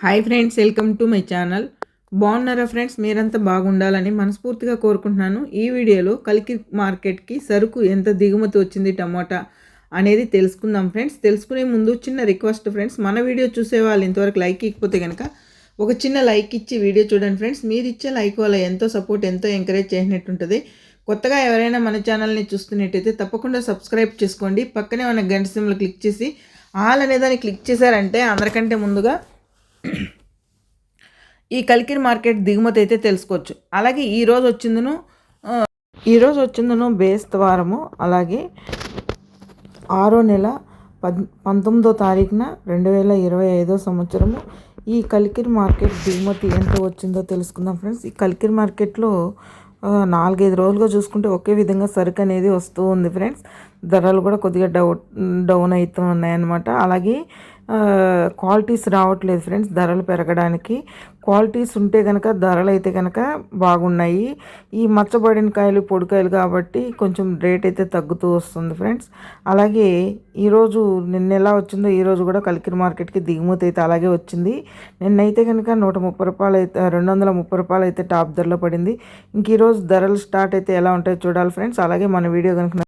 Hi friends welcome to my channel బాగున్నారా friends మీరంతా బాగుండాలని మనస్ఫూర్తిగా కోరుకుంటున్నాను. ఈ వీడియోలో కలికి మార్కెట్కి సరుకు ఎంత దిగుమతి వచ్చింది టమోటా అనేది తెలుసుకుందాం ఫ్రెండ్స్ తెలుసుకునే ముందు చిన్న రిక్వెస్ట్ ఫ్రెండ్స్ మన వీడియో చూసే వాళ్ళు ఇంతవరకు లైక్ ఇకపోతే కనుక ఒక చిన్న లైక్ ఇచ్చి వీడియో చూడండి ఫ్రెండ్స్ మీరు ఇచ్చే లైక్ వల్ల ఎంతో సపోర్ట్ ఎంతో ఎంకరేజ్ చేసినట్టుంటుంది. కొత్తగా ఎవరైనా మన ఛానల్ని చూస్తున్నట్టయితే తప్పకుండా సబ్స్క్రైబ్ చేసుకోండి. పక్కనే ఉన్న గంట సిమ్లో క్లిక్ చేసి ఆల్ అనేదాన్ని క్లిక్ చేశారంటే అందరికంటే ముందుగా ఈ కలికిరి మార్కెట్ దిగుమతి అయితే తెలుసుకోవచ్చు. అలాగే ఈరోజు వచ్చిందను ఈరోజు వచ్చిందను బేస్తవారము అలాగే ఆరో నెల పద్ పంతొమ్మిదో తారీఖున రెండు వేల ఇరవై ఐదో సంవత్సరము ఈ కలికిరి మార్కెట్ దిగుమతి ఎంత వచ్చిందో తెలుసుకుందాం ఫ్రెండ్స్. ఈ కలికిరి మార్కెట్లో నాలుగైదు రోజులుగా చూసుకుంటే ఒకే విధంగా సరుకు అనేది వస్తూ ఉంది ఫ్రెండ్స్. ధరలు కూడా కొద్దిగా డౌ డౌన్ అవుతూ ఉన్నాయన్నమాట. అలాగే క్వాలిటీస్ రావట్లేదు ఫ్రెండ్స్ ధరలు పెరగడానికి. క్వాలిటీస్ ఉంటే కనుక ధరలు అయితే కనుక బాగున్నాయి. ఈ మచ్చబడిన కాయలు పొడికాయలు కాబట్టి కొంచెం రేట్ అయితే తగ్గుతూ వస్తుంది ఫ్రెండ్స్ అలాగే ఈరోజు నిన్న ఎలా వచ్చిందో ఈరోజు కూడా కలికిరి మార్కెట్కి దిగుమతి అయితే అలాగే వచ్చింది. నిన్నైతే కనుక నూట ముప్పై రూపాయలు అయితే రెండు వందల ముప్పై రూపాయలు అయితే టాప్ ధరలో పడింది. ఇంక ఈరోజు ధరలు స్టార్ట్ అయితే ఎలా ఉంటాయో చూడాలి ఫ్రెండ్స్ అలాగే మన వీడియో కనుక